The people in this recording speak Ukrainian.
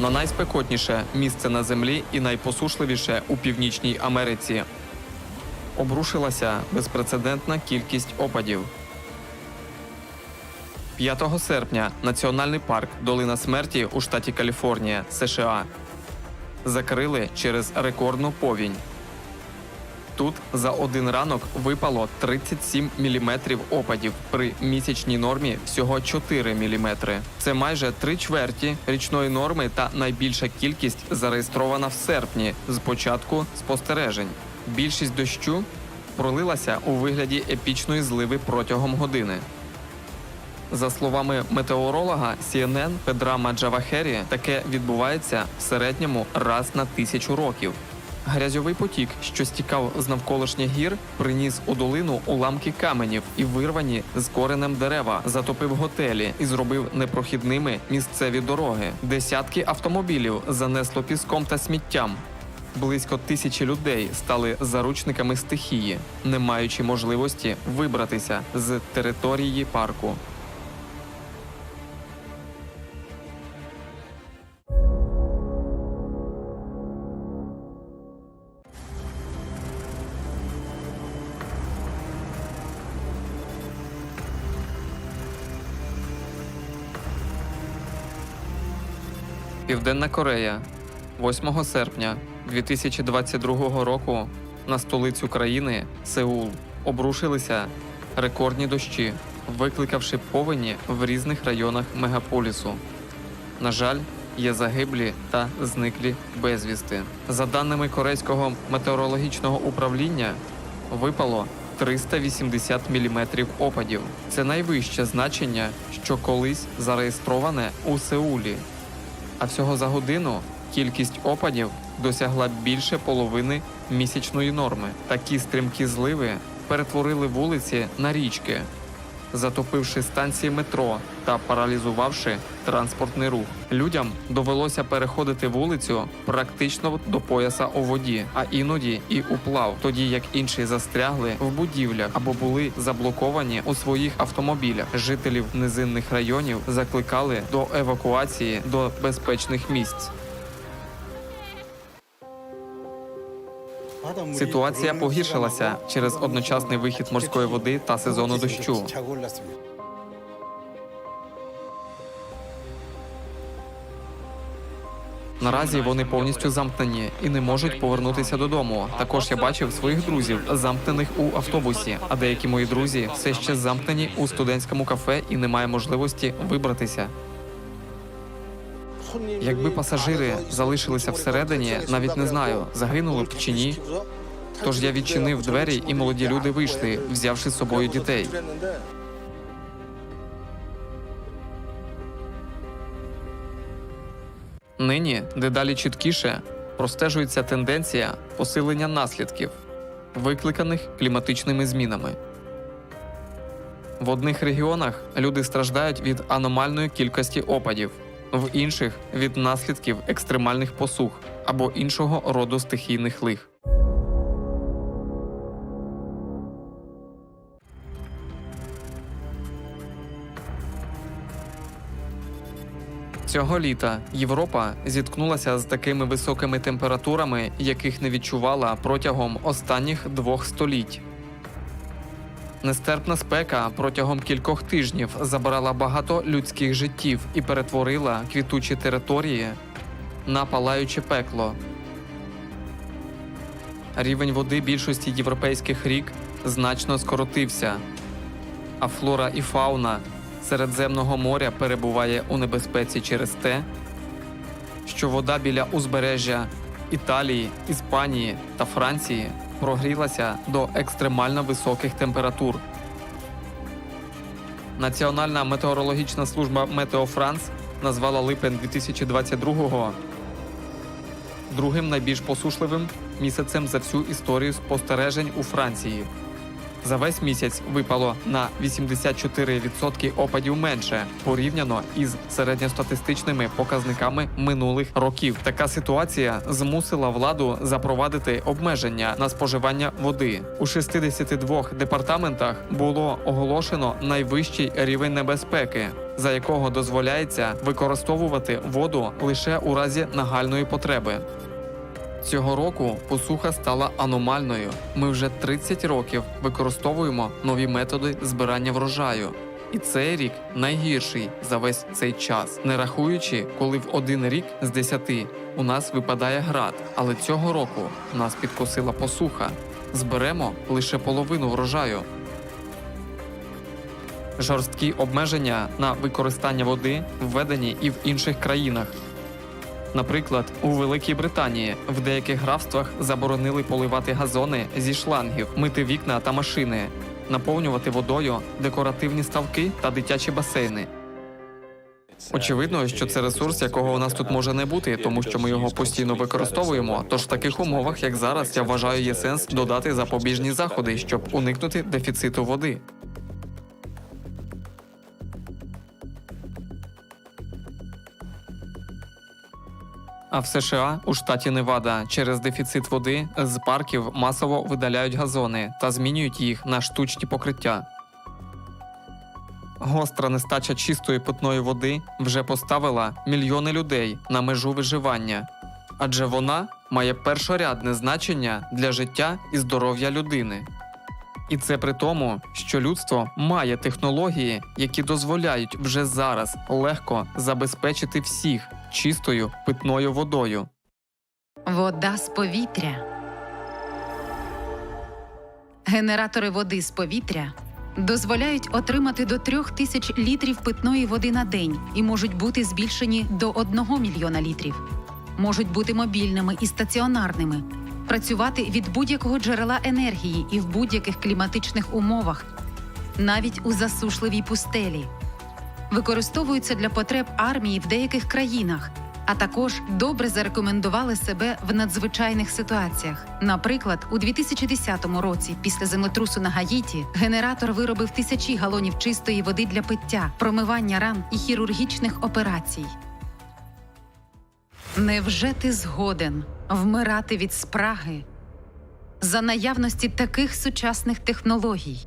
на найспекотніше місце на землі і найпосушливіше у Північній Америці. Обрушилася безпрецедентна кількість опадів. 5 серпня Національний парк Долина смерті у штаті Каліфорнія, США. Закрили через рекордну повінь. Тут за один ранок випало 37 мм опадів при місячній нормі всього 4 мм. Це майже три чверті річної норми та найбільша кількість зареєстрована в серпні з початку спостережень. Більшість дощу пролилася у вигляді епічної зливи протягом години. За словами метеоролога CNN Педра Джавахері, таке відбувається в середньому раз на тисячу років. Грязьовий потік, що стікав з навколишніх гір, приніс у долину уламки каменів і вирвані з коренем дерева, затопив готелі і зробив непрохідними місцеві дороги. Десятки автомобілів занесло піском та сміттям. Близько тисячі людей стали заручниками стихії, не маючи можливості вибратися з території парку. Південна Корея 8 серпня 2022 року на столицю країни Сеул обрушилися рекордні дощі, викликавши повені в різних районах мегаполісу. На жаль, є загиблі та зниклі безвісти. За даними корейського метеорологічного управління, випало 380 мм опадів. Це найвище значення, що колись зареєстроване у Сеулі. А всього за годину кількість опадів досягла більше половини місячної норми. Такі стрімкі зливи перетворили вулиці на річки, затопивши станції метро та паралізувавши транспортний рух. Людям довелося переходити вулицю практично до пояса у воді, а іноді і уплав, тоді як інші застрягли в будівлях або були заблоковані у своїх автомобілях. Жителів низинних районів закликали до евакуації до безпечних місць. Ситуація погіршилася через одночасний вихід морської води та сезону дощу. Наразі вони повністю замкнені і не можуть повернутися додому. Також я бачив своїх друзів, замкнених у автобусі. А деякі мої друзі все ще замкнені у студентському кафе і немає можливості вибратися. Якби пасажири залишилися всередині, навіть не знаю, загинули б чи ні. Тож я відчинив двері, і молоді люди вийшли, взявши з собою дітей. Нині дедалі чіткіше простежується тенденція посилення наслідків, викликаних кліматичними змінами. В одних регіонах люди страждають від аномальної кількості опадів, в інших від наслідків екстремальних посух або іншого роду стихійних лих. Цього літа Європа зіткнулася з такими високими температурами, яких не відчувала протягом останніх двох століть. Нестерпна спека протягом кількох тижнів забрала багато людських життів і перетворила квітучі території на палаюче пекло. Рівень води більшості європейських рік значно скоротився, а флора і фауна Середземного моря перебуває у небезпеці через те, що вода біля узбережжя Італії, Іспанії та Франції прогрілася до екстремально високих температур. Національна метеорологічна служба Метеофранс назвала липень 2022-го другим найбільш посушливим місяцем за всю історію спостережень у Франції. За весь місяць випало на 84% опадів менше порівняно із середньостатистичними показниками минулих років. Така ситуація змусила владу запровадити обмеження на споживання води. У 62 департаментах було оголошено найвищий рівень небезпеки, за якого дозволяється використовувати воду лише у разі нагальної потреби. Цього року посуха стала аномальною. Ми вже 30 років використовуємо нові методи збирання врожаю. І цей рік найгірший за весь цей час, не рахуючи, коли в один рік з 10 у нас випадає град. Але цього року нас підкосила посуха. Зберемо лише половину врожаю. Жорсткі обмеження на використання води введені і в інших країнах. Наприклад, у Великій Британії в деяких графствах заборонили поливати газони зі шлангів, мити вікна та машини, наповнювати водою декоративні ставки та дитячі басейни. Очевидно, що це ресурс, якого у нас тут може не бути, тому що ми його постійно використовуємо. Тож в таких умовах, як зараз, я вважаю, є сенс додати запобіжні заходи, щоб уникнути дефіциту води. А в США у штаті Невада через дефіцит води з парків масово видаляють газони та змінюють їх на штучні покриття. Гостра нестача чистої питної води вже поставила мільйони людей на межу виживання, адже вона має першорядне значення для життя і здоров'я людини. І це при тому, що людство має технології, які дозволяють вже зараз легко забезпечити всіх чистою питною водою. Вода з повітря. Генератори води з повітря дозволяють отримати до трьох тисяч літрів питної води на день і можуть бути збільшені до 1 мільйона літрів. Можуть бути мобільними і стаціонарними, працювати від будь-якого джерела енергії і в будь-яких кліматичних умовах, навіть у засушливій пустелі. Використовуються для потреб армії в деяких країнах, а також добре зарекомендували себе в надзвичайних ситуаціях. Наприклад, у 2010 році, після землетрусу на Гаїті, генератор виробив тисячі галонів чистої води для пиття, промивання ран і хірургічних операцій. Невже ти згоден вмирати від спраги за наявності таких сучасних технологій?